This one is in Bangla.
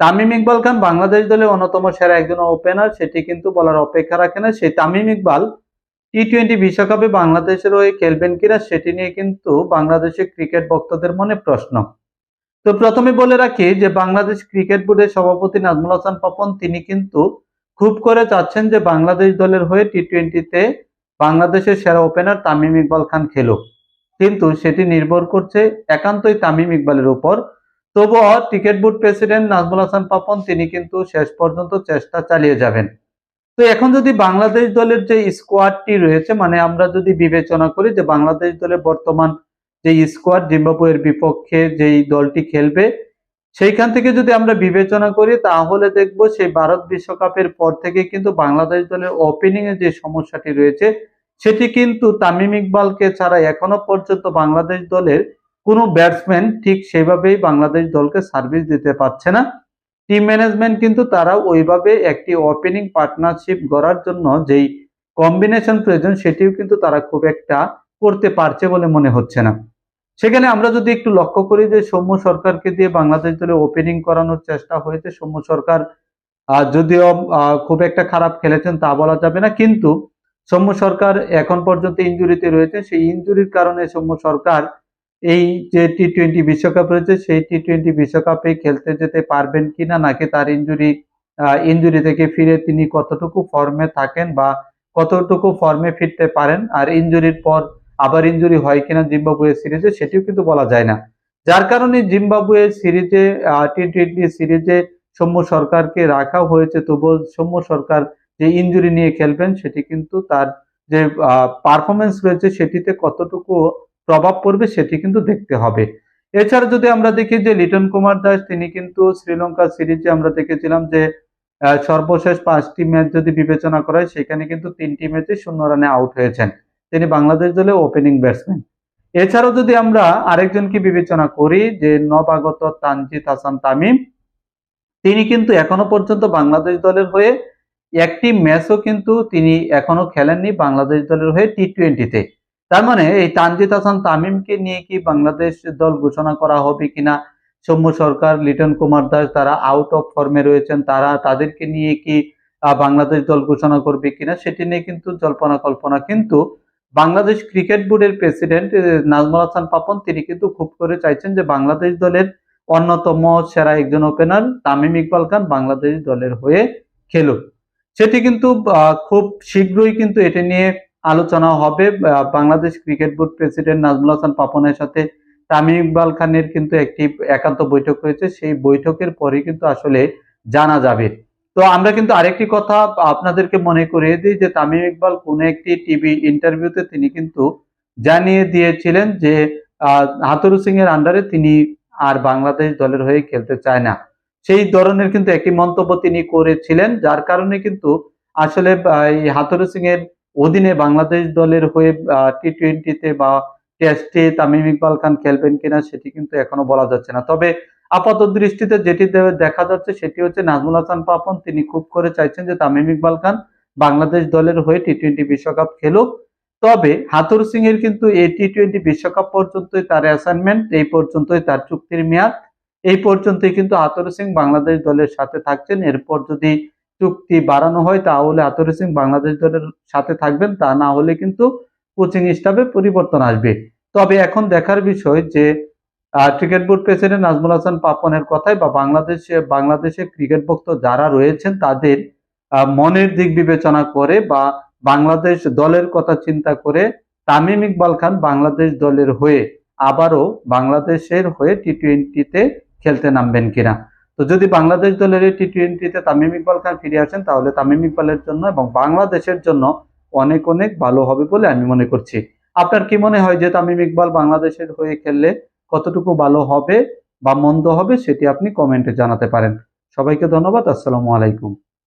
তামিম ইকবাল খান বাংলাদেশ দলের অন্যতম সেরা একজন ওপেনার সেটি কিন্তু বলার অপেক্ষা রাখে না। সেই তামিম ইকবাল টি টোয়েন্টি বিশ্বকাপে বাংলাদেশের হয়ে খেলবেন কিনা, সেটি নিয়ে কিন্তু বাংলাদেশের ক্রিকেট ভক্তদের মনে প্রশ্ন। তো প্রথমে বলে রাখি যে, বাংলাদেশ ক্রিকেট বোর্ডের সভাপতি নাজমুল হাসান পাপন, তিনি কিন্তু খুব করে চাচ্ছেন যে, বাংলাদেশ দলের হয়ে টি টোয়েন্টিতে বাংলাদেশের সেরা ওপেনার তামিম ইকবাল খান খেলুক। কিন্তু সেটি নির্ভর করছে একান্তই তামিম ইকবালের উপর। তবুও cricket board president Nazmul Hasan Papon, তিনি কিন্তু শেষ পর্যন্ত চেষ্টা চালিয়ে যাবেন। তো এখন যদি বাংলাদেশ দলের যে স্কোয়াডটি রয়েছে মানে আমরা যদি বিবেচনা করি যে বাংলাদেশ দলের বর্তমান যে স্কোয়াড জিম্বাবুয়ের বিপক্ষে যেই দলটি খেলবে, সেইখান থেকে যদি আমরা বিবেচনা করি, তাহলে দেখব সেই ভারত বিশ্বকাপের পর থেকে কিন্তু বাংলাদেশ দলের ওপেনিং এ যে সমস্যাটি রয়েছে, সেটি কিন্তু তামিম ইকবালকে ছাড়া এখনও পর্যন্ত বাংলাদেশ দলের কোনো ব্যাটসম্যান ঠিক সেভাবেই বাংলাদেশ দলকে সার্ভিস দিতে পারছে না। টিম ম্যানেজমেন্ট কিন্তু তারা ওইভাবে একটি ওপেনিং পার্টনারশিপ গড়ার জন্য যেই কম্বিনেশন প্রয়োজন সেটিও কিন্তু তারা খুব একটা করতে পারছে বলে মনে হচ্ছে না। সেখানে আমরা যদি একটু লক্ষ্য করি যে সৌম্য সরকারকে দিয়ে বাংলাদেশ দলে ওপেনিং করানোর চেষ্টা হয়েছে। সৌম্য সরকার যদিও খুব একটা খারাপ খেলেছেন তা বলা যাবে না, কিন্তু সৌম্য সরকার এখন পর্যন্ত ইঞ্জুরিতে রয়েছে। সেই ইঞ্জুরির কারণে সৌম্য সরকার এই যে টি টোয়েন্টি বিশ্বকাপ রয়েছে, সেই টি টোয়েন্টি বিশ্বকাপে খেলতে যেতে পারবেন কিনা, নাকি তার ইঞ্জুরি ইঞ্জুরি থেকে ফিরে তিনি কতটুকু ফর্মে থাকেন বা কতটুকু ফর্মে ফিরতে পারেন, আর ইঞ্জুরির পর আবার ইঞ্জুরি হয় কিনা জিম্বাবুয়ে সিরিজে, সেটিও কিন্তু বলা যায় না। যার কারণে জিম্বাবুয়ে সিরিজে টি টোয়েন্টি সিরিজে সৌম্য সরকারকে রাখা হয়েছে তবুও সৌম্য সরকার যে ইঞ্জুরি নিয়ে খেলবেন, সেটি কিন্তু তার যে পারফরমেন্স রয়েছে, সেটিতে কতটুকু প্রভাব পড়বে সেটি কিন্তু দেখতে হবে। এছাড়া যদি আমরা দেখি যে লিটন কুমার দাস, তিনি কিন্তু শ্রীলঙ্কা সিরিজে আমরা দেখেছিলাম যে সর্বশেষ পাঁচটি ম্যাচ যদি বিবেচনা করা হয়, সেখানে কিন্তু তিনটি ম্যাচে শূন্য রানে আউট হয়েছেন। তিনি বাংলাদেশ দলে ওপেনিং ব্যাটসম্যান এছাড়াও যদি আমরা আরেকজনকে বিবেচনা করি, যে নবাগত তানজিদ হাসান তামিম, তিনি কিন্তু এখনও পর্যন্ত বাংলাদেশ দলের হয়ে একটি ম্যাচও কিন্তু তিনি এখনও খেলেননি বাংলাদেশ দলের হয়ে টি টোয়েন্টিতে তার মানে এই তানজিদ হাসান তামিমকে নিয়ে কি বাংলাদেশ দল ঘোষণা করা হবে কিনা? সৌম্য সরকার, লিটন কুমার দাস তারা আউট অফ ফর্মে রয়েছেন, তারা তাদেরকে নিয়ে কি বাংলাদেশ দল ঘোষণা করবে কিনা সেটি নিয়ে কিন্তু জল্পনা কল্পনা। কিন্তু বাংলাদেশ ক্রিকেট বোর্ডের প্রেসিডেন্ট নাজমুল হাসান পাপন, তিনি কিন্তু খুব করে চাইছেন যে বাংলাদেশ দলের অন্যতম সেরা একজন ওপেনার তামিম ইকবাল খান বাংলাদেশ দলের হয়ে খেলুক। সেটি কিন্তু খুব শীঘ্রই কিন্তু এটি নিয়ে আলোচনা হবে Bangladesh cricket board president Nazmul Hasan পাপনের সাথে। তামিম ইকবাল খানের কিন্তু একটি একান্ত বৈঠক হয়েছে, সেই বৈঠকের পরে কিন্তু আসলে জানা যাবে। তো আমরা কিন্তু আরেকটি কথা আপনাদেরকে মনে করিয়ে দিই যে, তামিম ইকবাল কোন একটি টিভি ইন্টারভিউতে তিনি কিন্তু জানিয়ে দিয়েছিলেন যে হাতুরু সিং এর আন্ডারে তিনি আর বাংলাদেশ দলের হয়ে খেলতে চায় না। সেই ধরনের কিন্তু একটি মন্তব্য তিনি করেছিলেন, যার কারণে কিন্তু আসলে হাতুরু সিং এর অধীনে বাংলাদেশ দলের হয়ে টি টোয়েন্টিতে বা টেস্টে তামিম ইকবাল খান খেলবেন কিনা সেটি কিন্তু এখনও বলা যাচ্ছে না। তবে আপাত দৃষ্টিতে যেটি দেখা যাচ্ছে সেটি হচ্ছে নাজমুল হাসান পাপন, তিনি খুব করে চাইছেন যে তামিম ইকবাল খান বাংলাদেশ দলের হয়ে টি টোয়েন্টি বিশ্বকাপ খেলুক। তবে হাতুর সিং এর কিন্তু এই টি টোয়েন্টি বিশ্বকাপ পর্যন্তই তার অ্যাসাইনমেন্ট এই পর্যন্তই তার চুক্তির মেয়াদ, এই পর্যন্তই কিন্তু হাতুর সিং বাংলাদেশ দলের সাথে থাকছেন। এরপর যদি চুক্তি বাড়ানো হয়, তাহলে হাতুর সিং বাংলাদেশ দলের সাথে থাকবেন, তা না হলে কিন্তু কোচিং স্টাফে পরিবর্তন আসবে। তবে এখন দেখার বিষয় যে cricket board president Nazmul Hasan পাপনের কথায় বা বাংলাদেশে বাংলাদেশে ক্রিকেট ভক্ত যারা রয়েছেন, তাদের মনের দিক বিবেচনা করে বা বাংলাদেশ দলের কথা চিন্তা করে তামিম ইকবাল খান বাংলাদেশ দলের হয়ে আবারও বাংলাদেশের হয়ে টি টোয়েন্টিতে খেলতে নামবেন কিনা। তো যদি বাংলাদেশ দলের এই টি টোয়েন্টিতে তামিম ইকবাল খান ফিরে আসেন, তাহলে তামিম ইকবালের জন্য এবং বাংলাদেশের জন্য অনেক অনেক ভালো হবে বলে আমি মনে করছি। আপনার কি মনে হয় যে তামিম ইকবাল বাংলাদেশের হয়ে খেললে কতটুকু ভালো হবে বা মন্দ হবে সেটি আপনি কমেন্টে জানাতে পারেন। সবাইকে ধন্যবাদ, আসসালামু আলাইকুম।